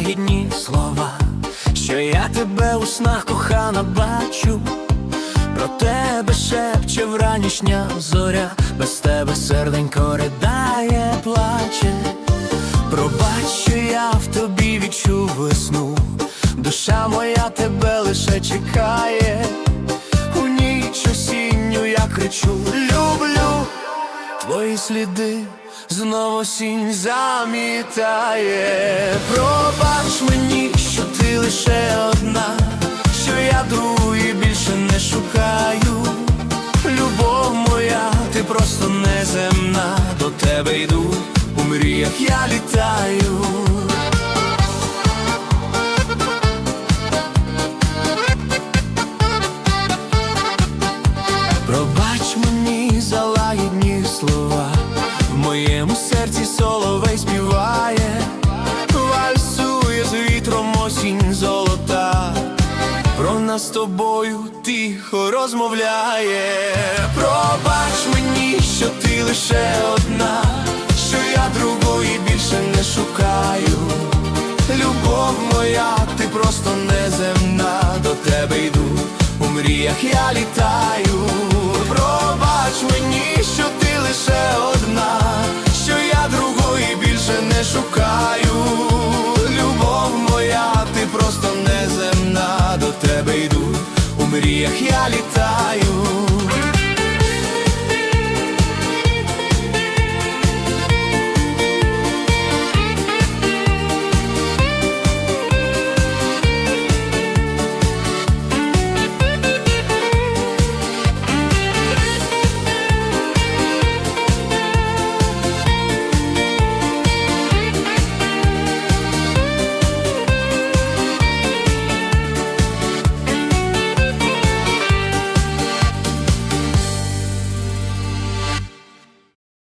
Лагідні слова, що я тебе у снах кохана бачу, про тебе шепче вранішня зоря, без тебе серденько ридає, плаче. Пробач, що я в тобі відчув весну, душа моя тебе лише чекає, у ніч осінню я кричу, люблю твої сліди, знову сінь замітає. Пробач мені, що ти лише одна, що я другої більше не шукаю. Любов моя, ти просто неземна, до тебе йду, у мріях я літаю. Моєму серці соловей співає, вальсує з вітром осінь золота, про нас з тобою тихо розмовляє. Пробач мені, що ти лише одна, що я другої більше не шукаю. Любов моя, ти просто неземна, до тебе йду, у мріях я літаю. чекаю, любов моя, ти просто неземна, до тебе йду, у мріях я літаю.